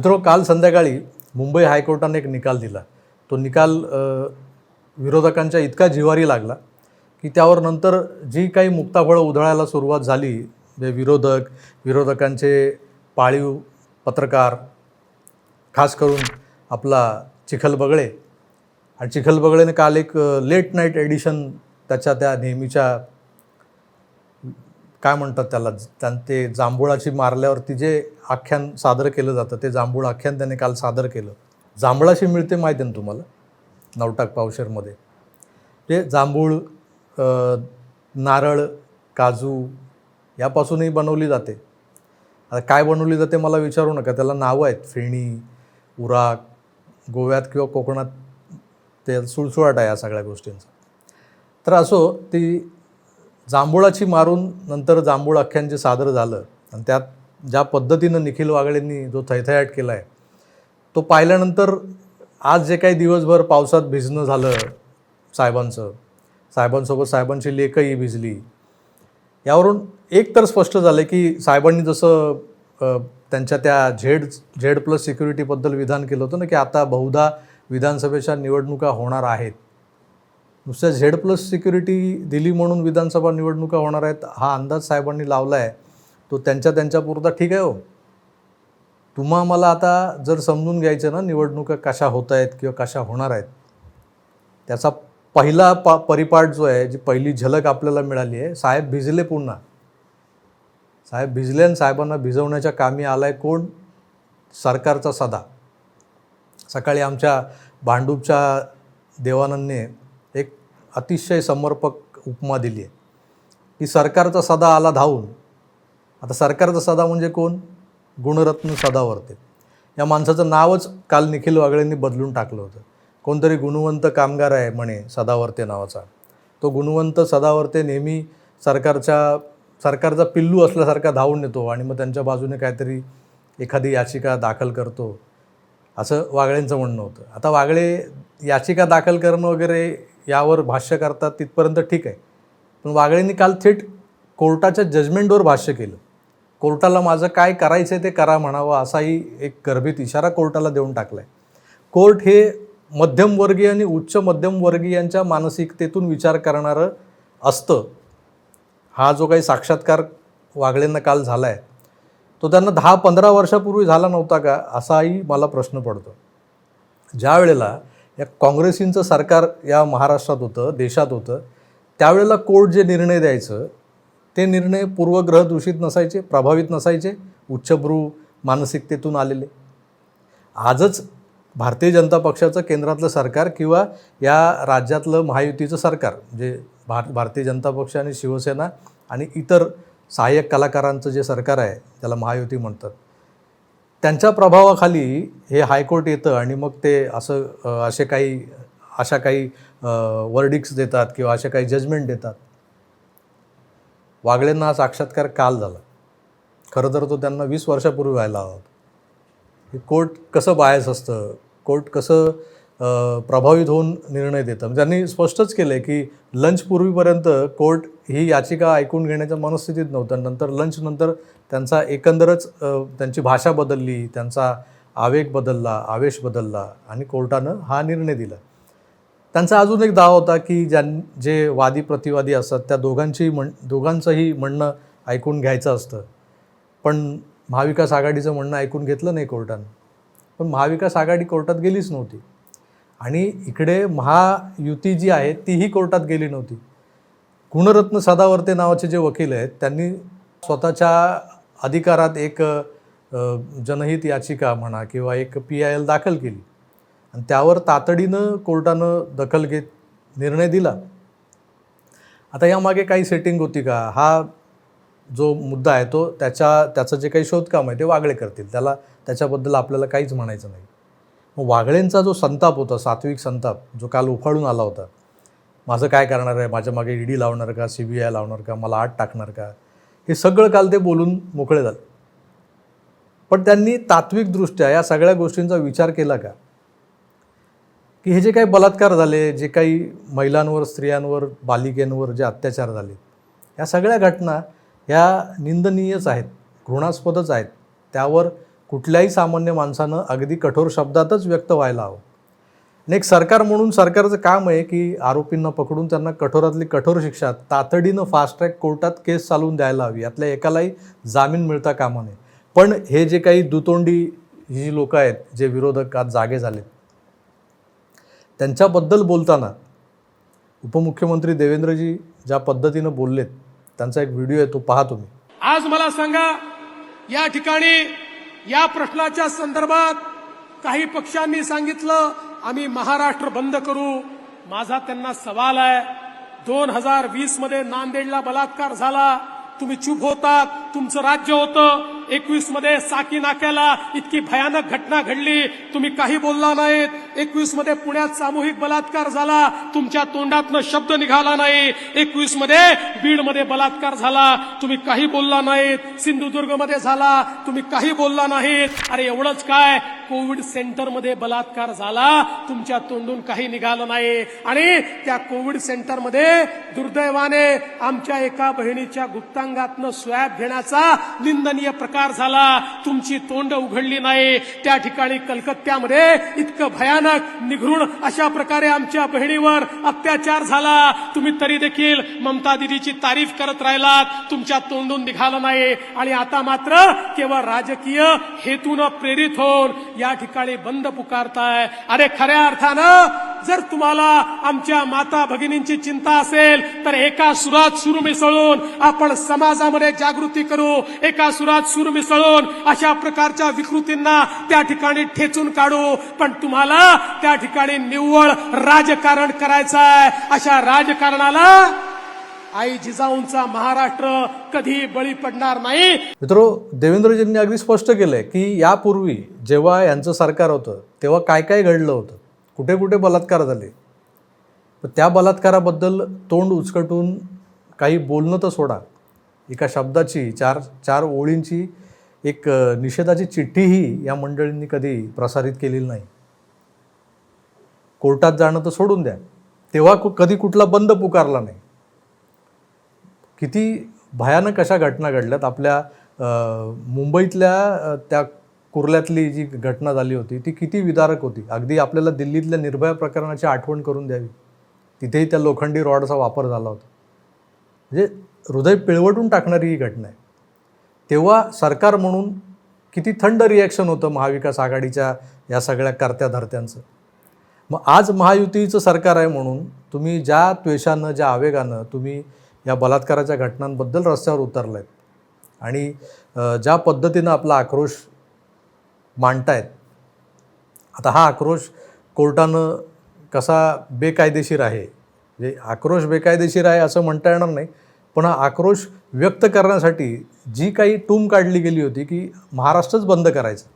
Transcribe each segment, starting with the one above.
मित्र काल संध्याकाळी मुंबई हायकोर्टाने एक निकाल दिला. तो निकाल विरोधकांच्या इतका जिवारी लागला की त्यावर नंतर जी काही मुक्ताफळं उधळायला सुरुवात झाली जे विरोधक विरोधकांचे पाळीव पत्रकार खास करून आपला चिखल बगळे. आणि चिखल बगळेने काल एक लेट नाईट एडिशन त्याच्या त्या नेहमीच्या काय म्हणतात त्याला? त्यां ते जांभुळाची मारल्यावरती जे आख्यान सादर केलं जातं ते जांभूळ आख्यान त्याने काल सादर केलं. जांभळाशी मिळते माहिती आहे ना तुम्हाला? नवटाक पावशेरमध्ये. ते जांभूळ नारळ काजू यापासूनही बनवली जाते. आता काय बनवली जाते मला विचारू नका. त्याला नावं आहेत. फेणी उराक गोव्यात किंवा कोकणात ते सुळसुळाट आहे या सगळ्या गोष्टींचा. तर असो ती जांभुळाची मारून नंतर जांभूळ आख्यान जे सादर झालं. आणि त्यात ज्या पद्धतीनं निखिल वागळेंनी जो थैथयाट केला आहे तो पाहिल्यानंतर आज जे काही दिवसभर पावसात भिजणं झालं साहेबांचं साहेबांसोबत साहेबांची लेखही भिजली. यावरून एक तर स्पष्ट झालं की साहेबांनी जसं त्यांच्या त्या झेड झेड प्लस सिक्युरिटीबद्दल विधान केलं होतं ना की आता बहुधा विधानसभेच्या निवडणुका होणार आहेत. नुसत्या झेड प्लस सिक्युरिटी दिली म्हणून विधानसभा निवडणुका होणार आहेत हा अंदाज साहेबांनी लावला आहे तो त्यांच्या त्यांच्यापुरता ठीक आहे हो. तुम्हा मला आता जर समजून घ्यायचं ना निवडणुका कशा होत आहेत किंवा कशा होणार आहेत त्याचा पहिला पा परिपाठ जो आहे जी पहिली झलक आपल्याला मिळाली आहे साहेब भिजले पुन्हा. साहेब भिजले आणि साहेबांना भिजवण्याच्या कामी आला आहे कोण? सरकारचा सदा. सकाळी आमच्या भांडूपच्या देवानंदने अतिशय समर्पक उपमा दिली आहे. की सरकारचा सदा आला धावून आता सरकारचा सदा म्हणजे कोण? गुणरत्न सदावर्ते. या माणसाचं नावच काल निखिल वागळेंनी बदलून टाकलं होतं. कोणतरी गुणवंत कामगार आहे म्हणे सदावर्ते नावाचा. तो गुणवंत सदावर्ते नेहमी सरकारच्या सरकारचा पिल्लू असल्यासारखा धावून येतो आणि मग त्यांच्या बाजूने काहीतरी एखादी याचिका दाखल करतो असं वागळेंचं म्हणणं होतं. आता वागळे याचिका दाखल करणं वगैरे यावर भाष्य करतात तिथपर्यंत ठीक आहे. पण वागळेंनी काल थेट कोर्टाच्या जजमेंटवर भाष्य केलं. कोर्टाला माझं काय करायचं आहे ते करा म्हणावं असाही एक गर्भित इशारा कोर्टाला देऊन टाकला आहे कोर्ट हे मध्यमवर्गीय आणि उच्च मध्यमवर्गीयांच्या मानसिकतेतून विचार करणारं असतं. हा जो काही साक्षात्कार वागळेंना काल झाला आहे तो त्यांना दहा पंधरा वर्षापूर्वी झाला नव्हता का असाही मला प्रश्न पडतो. ज्या वेळेला या काँग्रेसींचं सरकार या महाराष्ट्रात होतं देशात होतं त्यावेळेला कोर्ट जे निर्णय द्यायचं ते निर्णय पूर्वग्रह दूषित नसायचे प्रभावित नसायचे उच्चभ्रू मानसिकतेतून आलेले. आजच भारतीय जनता पक्षाचं केंद्रातलं सरकार किंवा या राज्यातलं महायुतीचं सरकार म्हणजे भार भारतीय जनता पक्ष आणि शिवसेना आणि इतर सहाय्यक कलाकारांचं जे सरकार आहे त्याला महायुती म्हणतात त्यांच्या प्रभावाखाली हे हायकोर्ट येतं आणि मग ते असं असे काही अशा काही वर्डिक्स देतात किंवा अशा काही जजमेंट देतात. वागळेंना हा साक्षात्कार काल झाला. खरं तर तो त्यांना वीस वर्षापूर्वी व्हायला हवा होता. हे कोर्ट कसं बायस असतं? कोर्ट कसं प्रभावित होऊन निर्णय देतं. म्हणजे त्यांनी स्पष्टच केलं आहे की लंच पूर्वीपर्यंत कोर्ट ही याचिका ऐकून घेण्याच्या मनस्थितीत नव्हतं. नंतर लंच नंतर त्यांचा एकंदरच त्यांची भाषा बदलली त्यांचा आवेग बदलला आवेश बदलला आणि कोर्टानं हा निर्णय दिला. त्यांचा अजून एक दावा होता की ज्यां जे वादी प्रतिवादी असतात त्या दोघांची म्हण दोघांचंही म्हणणं ऐकून घ्यायचं असतं. पण महाविकास आघाडीचं म्हणणं ऐकून घेतलं नाही कोर्टानं. पण महाविकास आघाडी कोर्टात गेलीच नव्हती. आणि इकडे महायुती जी आहे तीही कोर्टात गेली नव्हती. गुणरत्न सदावर्ते नावाचे जे वकील आहेत त्यांनी स्वतःच्या अधिकारात एक जनहित याचिका म्हणा किंवा एक पी आय एल दाखल केली. आणि त्यावर तातडीनं कोर्टानं दखल घेत निर्णय दिला. आता यामागे काही सेटिंग होती का? हा जो मुद्दा आहे तो त्याच्या त्याचं जे काही शोधकाम आहे ते वागळे करतील. त्याला त्याच्याबद्दल आपल्याला काहीच म्हणायचं नाही. मग वागळेंचा जो संताप होता सात्विक संताप जो काल उफाळून आला होता माझं काय करणार आहे? माझ्या मागे ईडी लावणार का? सी बी आय लावणार का? मला आत टाकणार का? हे सगळं काल ते बोलून मोकळे झाले. पण त्यांनी तात्विकदृष्ट्या या सगळ्या गोष्टींचा विचार केला का? की हे जे काही बलात्कार झाले जे काही महिलांवर स्त्रियांवर बालिकेंवर जे अत्याचार झाले या सगळ्या घटना ह्या निंदनीयच आहेत घृणास्पदच आहेत. त्यावर कुठल्याही सामान्य माणसानं अगदी कठोर शब्दातच व्यक्त व्हायला हवं. आणि एक सरकार म्हणून सरकारचं काम आहे की आरोपींना पकडून त्यांना कठोरातली कठोर शिक्षा तातडीनं फास्ट ट्रॅक कोर्टात केस चालवून द्यायला हवी. यातल्या एकालाही जामीन मिळता कामा नये. पण हे जे काही दुतोंडी ही जी लोकं आहेत जे विरोधक आज जागे झालेत त्यांच्याबद्दल बोलताना उपमुख्यमंत्री देवेंद्रजी ज्या पद्धतीनं बोललेत त्यांचा एक व्हिडिओ आहे तो पहा तुम्ही. आज मला सांगा या ठिकाणी या प्रश्नाच्या संदर्भात काही पक्षांनी सांगितलं आम्ही महाराष्ट्र बंद करू. माझा त्यांना सवाल आहे. दोन हजार वीसमध्ये नांदेडला बलात्कार झाला. तुम्ही चूप होतात. तुमचं राज्य होतं. एकवीसमध्ये साकी नाक्याला इतकी भयानक घटना घडली. तुम्ही काही बोलला नाहीत. एकवीसमध्ये पुण्यात सामूहिक बलात्कार झाला. तुमच्या तोंडातनं शब्द निघाला नाही. एकवीसमध्ये बीडमध्ये बलात्कार झाला. तुम्ही काही बोलला नाहीत. सिंधुदुर्गमध्ये झाला. तुम्ही काही बोलला नाहीत. अरे एवढंच काय? कोविड सेंटरमध्ये बलात्कार झाला. तुमच्या तोंडून काही निघालं नाही. आणि त्या कोविड सेंटरमध्ये दुर्दैवाने आमच्या एका बहिणीच्या गुप्तांगातनं स्वॅब घेण्याचा निंदनीय प्रकार झाला. तुमची तोंड उघडली नाही. त्या ठिकाणी कलकत्त्यामध्ये इतकं भयानक निघृण अशा प्रकारे आमच्या बहिणीवर अत्याचार झाला. तुम्ही तरी देखील ममता दिदीची तारीफ करत राहिलात. तुमच्या तोंडून निघालं नाही. आणि आता मात्र केवळ राजकीय हेतून प्रेरित होऊन या ठिकाणी बंद पुकारताय. अरे खऱ्या अर्थानं जर तुम्हाला आमच्या माता भगिनींची चिंता असेल तर एका सुरात सूर मिसळून आपण समाजामध्ये जागृती करू. एका सुरात सूर मिसळून अशा प्रकारच्या विकृतींना त्या ठिकाणी ठेचून काढू. पण तुम्हाला त्या ठिकाणी निव्वळ राजकारण करायचं आहे. अशा राजकारणाला आई जिजाऊंचा महाराष्ट्र कधी बळी पडणार नाही. मित्रो देवेंद्रजींनी अगदी स्पष्ट केलंय की यापूर्वी जेव्हा यांचं सरकार होतं तेव्हा काय काय घडलं होतं? कुठे कुठे बलात्कार झाले. त्या बलात्काराबद्दल तोंड उचकटून काही बोलणं तर सोडा. एका शब्दाची चार चार ओळींची एक निषेधाची चिठ्ठीही या मंडळींनी कधी प्रसारित केलेली नाही. कोर्टात जाणं तर सोडून द्या. तेव्हा कु- कधी कुठला बंद पुकारला नाही. किती भयानक अशा घटना घडल्यात. आपल्या मुंबईतल्या त्या कुर्ल्यातली जी घटना झाली होती ती किती विदारक होती? अगदी आपल्याला दिल्लीतल्या निर्भया प्रकरणाची आठवण करून द्यावी. तिथेही त्या लोखंडी रॉडचा वापर झाला होता. म्हणजे हृदय पिळवटून टाकणारी ही घटना आहे. तेव्हा सरकार म्हणून किती थंड रिॲक्शन होतं महाविकास आघाडीच्या या सगळ्या कर्त्या धर्त्यांचं मग आज महायुतीचं सरकार आहे म्हणून तुम्ही ज्या त्वेषानं ज्या आवेगानं तुम्ही या बलात्काराच्या घटनांबद्दल रस्त्यावर उतरलायत आणि ज्या पद्धतीनं आपला आक्रोश मांडतायत. आता हा आक्रोश कोर्टानं कसा बेकायदेशीर आहे? म्हणजे आक्रोश बेकायदेशीर आहे असं म्हणता येणार नाही पण हा आक्रोश व्यक्त करण्यासाठी जी काही टूम काढली गेली होती की महाराष्ट्रच बंद करायचं.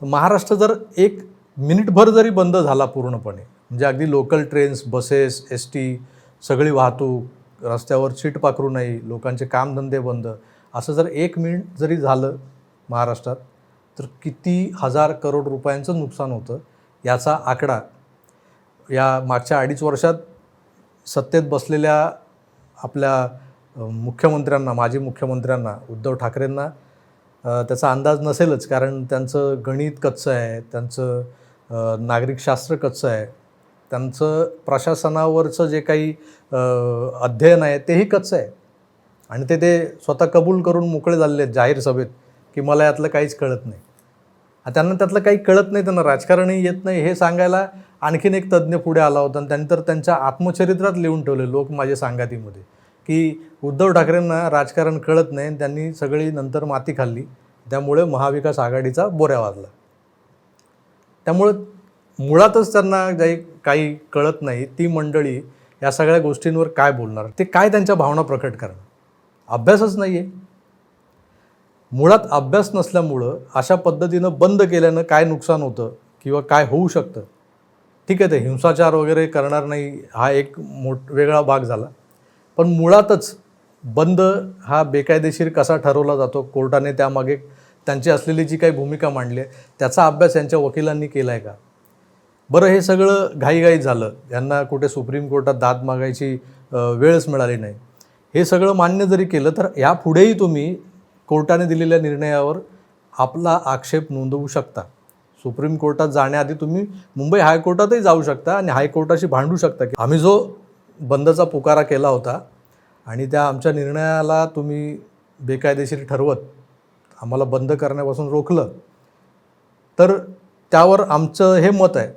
तर महाराष्ट्र जर एक मिनिटभर जरी बंद झाला पूर्णपणे म्हणजे अगदी local trains buses S T सगळी वाहतूक रस्त्यावर सीट पाखरू नाही लोकांचे कामधंदे बंद असं जर एक मिनिट जरी झालं महाराष्ट्रात तर किती हजार करोड रुपयांचं नुकसान होतं याचा आकडा या मागच्या अडीच वर्षात सत्तेत बसलेल्या आपल्या मुख्यमंत्र्यांना माजी मुख्यमंत्र्यांना उद्धव ठाकरेंना त्याचा अंदाज नसेलच कारण त्यांचं गणित कच्चं आहे त्यांचं नागरिकशास्त्र कच्चं आहे त्यांचं प्रशासनावरचं जे काही अध्ययन आहे तेही कच्चं आहे. आणि ते ते स्वतः कबूल करून मोकळे झालेले आहेत जाहीर सभेत. की मला यातलं काहीच कळत नाही. त्यांना त्यातलं काही कळत नाही त्यांना राजकारणही येत नाही. हे सांगायला आणखीन एक तज्ज्ञ पुढे आला होता आणि त्यानंतर त्यांच्या आत्मचरित्रात लिहून ठेवले लोक माझ्या सांगातीमध्ये. की उद्धव ठाकरेंना राजकारण कळत नाही आणि त्यांनी सगळी नंतर माती खाल्ली. त्यामुळे महाविकास आघाडीचा बोऱ्या वाजला. त्यामुळं मुळातच त्यांना जे काही कळत नाही ती मंडळी या सगळ्या गोष्टींवर काय बोलणार? ते काय त्यांच्या भावना प्रकट करणार? अभ्यासच नाही आहे मुळात अभ्यास नसल्यामुळं अशा पद्धतीनं बंद केल्यानं काय नुकसान होतं किंवा काय होऊ शकतं? ठीक आहे ते हिंसाचार वगैरे करणार नाही हा एक मोठ वेगळा भाग झाला. पण मुळातच बंद हा बेकायदेशीर कसा ठरवला जातो? कोर्टाने त्यामागे त्यांची असलेली जी काही भूमिका मांडली आहे त्याचा अभ्यास यांच्या वकिलांनी केला आहे का? बरं हे सगळं घाईघाई झालं. यांना कुठे सुप्रीम कोर्टात दाद मागायची वेळच मिळाली नाही. हे सगळं मान्य जरी केलं तर यापुढेही तुम्ही कोर्टाने दिलेल्या निर्णयावर आपला आक्षेप नोंदवू शकता. सुप्रीम कोर्टात जाण्याआधी तुम्ही मुंबई हायकोर्टातही जाऊ शकता आणि हायकोर्टाशी भांडू शकता. की आम्ही जो बंदचा पुकारा केला होता आणि त्या आमच्या निर्णयाला तुम्ही बेकायदेशीर ठरवत आम्हाला बंद करण्यापासून रोखलं तर त्यावर आमचं हे मत आहे.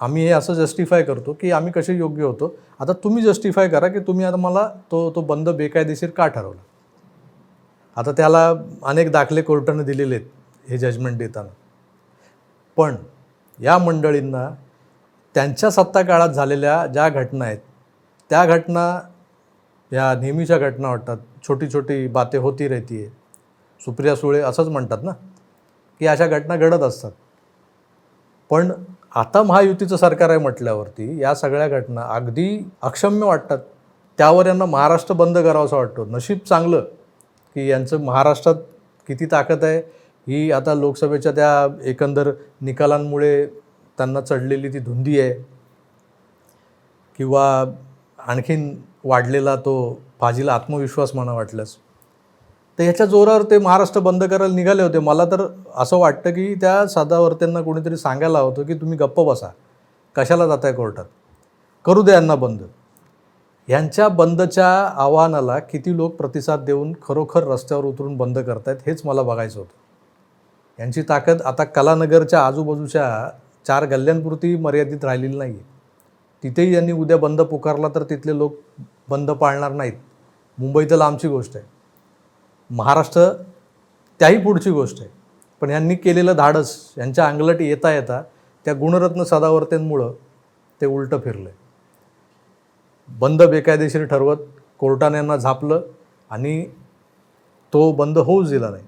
आम्ही हे असं जस्टिफाय करतो की आम्ही कसे योग्य होतो. आता तुम्ही जस्टिफाय करा की तुम्ही आता मला तो तो बंद बेकायदेशीर का ठरवला? आता त्याला अनेक दाखले कोर्टानं दिलेले आहेत हे जजमेंट देताना. पण या मंडळींना त्यांच्या सत्ता काळात झालेल्या ज्या घटना आहेत त्या घटना या नेहमीच्या घटना वाटतात छोटी छोटी बाते होती रहती आहे. सुप्रिया सुळे असंच म्हणतात ना की अशा घटना घडत असतात. पण आता महायुतीचं सरकार आहे म्हटल्यावरती या सगळ्या घटना अगदी अक्षम्य वाटतात. त्यावर यांना महाराष्ट्र बंद करावंसं वाटतो. नशीब चांगलं. की यांचं महाराष्ट्रात किती ताकद आहे? ही आता लोकसभेच्या त्या एकंदर निकालांमुळे त्यांना चढलेली ती धुंदी आहे. किंवा आणखीन वाढलेला तो फाजीला आत्मविश्वास म्हणा वाटल्यास. तर ह्याच्या जोरावर ते महाराष्ट्र बंद करायला निघाले होते. मला तर असं वाटतं की त्या साधावर्त्यांना कोणीतरी सांगायला होतं की तुम्ही गप्प बसा. कशाला जाताय कोर्टात? करू द्या यांना बंद. यांच्या बंदच्या आव्हानाला किती लोक प्रतिसाद देऊन खरोखर रस्त्यावर उतरून बंद करतायत हेच मला बघायचं होतं. यांची ताकद आता कलानगरच्या आजूबाजूच्या चार गल्ल्यांपुरती मर्यादित राहिलेली नाही आहे तिथेही यांनी उद्या बंद पुकारला तर तिथले लोक बंद पाळणार नाहीत. मुंबई तर लांबची गोष्ट आहे. महाराष्ट्र त्याही पुढची गोष्ट आहे. पण यांनी केलेलं धाडस यांच्या अंगलट येता येता त्या गुणरत्न सदावर्तेंमुळं ते उलटं फिरलं आहे बंद बेकायदेशीर ठरवत कोर्टाने यांना झापलं आणि तो बंद होऊच दिला नाही.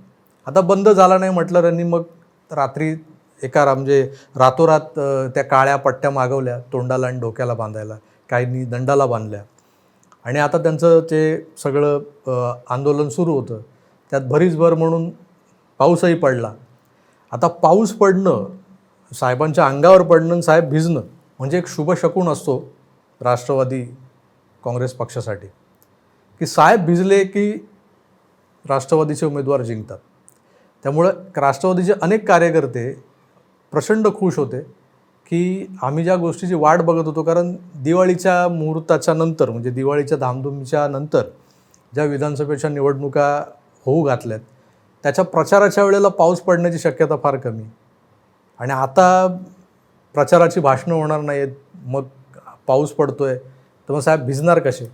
आता बंद झाला नाही म्हटलं त्यांनी मग रात्री एका रा- म्हणजे रातोरात त्या काळ्या पट्ट्या मागवल्या तोंडाला आणि डोक्याला बांधायला काहींनी दंडाला बांधल्या. आणि आता त्यांचं ते सगळं आंदोलन सुरू होतं त्यात भरीच भर म्हणून पाऊसही पडला. आता पाऊस पडणं साहेबांच्या अंगावर पडणं आणि साहेब भिजणं म्हणजे एक शुभ शकून असतो राष्ट्रवादी काँग्रेस पक्षासाठी की साहेब भिजले की राष्ट्रवादीचे उमेदवार जिंकतात. त्यामुळं राष्ट्रवादीचे अनेक कार्यकर्ते प्रचंड खुश होते की आम्ही ज्या गोष्टीची वाट बघत होतो कारण दिवाळीच्या मुहूर्ताच्या नंतर म्हणजे दिवाळीच्या धामधुमीच्या नंतर ज्या विधानसभेच्या निवडणुका होऊ घातल्यात त्याच्या प्रचाराच्या वेळेला पाऊस पडण्याची शक्यता फार कमी. आणि आता प्रचाराची भाषणं होणार नाही आहेत मग पाऊस पडतो आहे तर मग साहेब भिजणार कसे?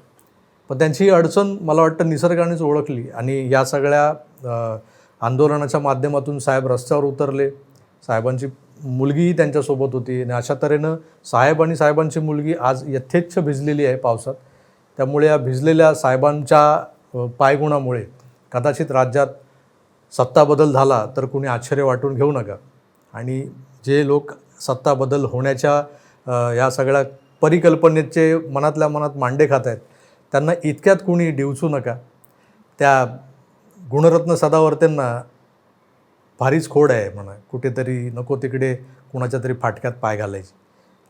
पण त्यांची ही अडचण मला वाटतं निसर्गानेच ओळखली आणि या सगळ्या आंदोलनाच्या माध्यमातून साहेब रस्त्यावर उतरले. साहेबांची मुलगीही त्यांच्यासोबत होती आणि अशा तऱ्हेनं साहेब आणि साहेबांची मुलगी आज यथेच्छ भिजलेली आहे पावसात. त्यामुळे या भिजलेल्या साहेबांच्या पायगुणामुळे कदाचित राज्यात सत्ता बदल झाला तर कुणी आश्चर्य वाटून घेऊ नका. आणि जे लोक सत्ता बदल होण्याच्या या सगळ्या परिकल्पनेचे मनातल्या मनात मांडे खात आहेत. त्यांना इतक्यात कुणी डिवचू नका. त्या गुणरत्न सदावर्त्यांना भारीच खोड आहे म्हणा. कुठेतरी नको तिकडे कुणाच्या तरी फाटक्यात पाय घालायची.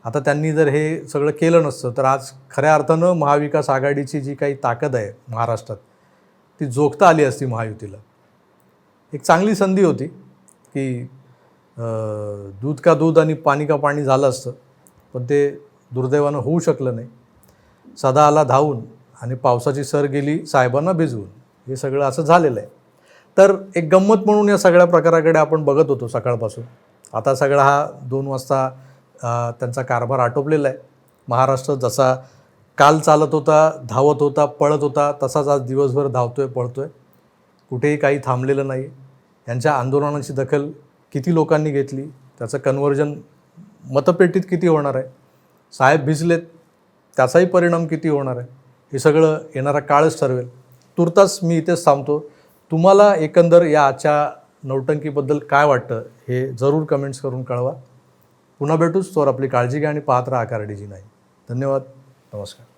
आता त्यांनी जर हे सगळं केलं नसतं तर आज खऱ्या अर्थानं महाविकास आघाडीची जी काही ताकद आहे महाराष्ट्रात ती जोखता आली असती महायुतीला. एक चांगली संधी होती की दूध का दूध आणि पाणी का पाणी झालं असतं पण ते दुर्दैवानं होऊ शकलं नाही. सदा आला धावून आणि पावसाची सर गेली साहेबांना भिजवून. हे सगळं असं झालेलं आहे. तर एक गंमत म्हणून या सगळ्या प्रकाराकडे आपण बघत होतो सकाळपासून. आता सगळा हा दोन वाजता त्यांचा कारभार आटोपलेला आहे. महाराष्ट्र जसा काल चालत होता धावत होता पळत होता तसाच आज दिवसभर धावतोय पळतोय. कुठेही काही थांबलेलं नाही. यांच्या आंदोलनाची दखल किती लोकांनी घेतली? त्याचं कन्वर्जन मतपेटीत किती होणार आहे? साहेब भिजलेत त्याचाही परिणाम किती होणार आहे? हे सगळं येणारा काळच ठरवेल. तुर्तास मी इथेच थांबतो. तुम्हाला एकंदर या आजच्या नौटंकीबद्दल काय वाटतं हे जरूर कमेंट्स करून कळवा. पुन्हा भेटूच तोवर आपली काळजी घ्या आणि पाहत राहा आकारडीजी नाही. धन्यवाद. नमस्कार.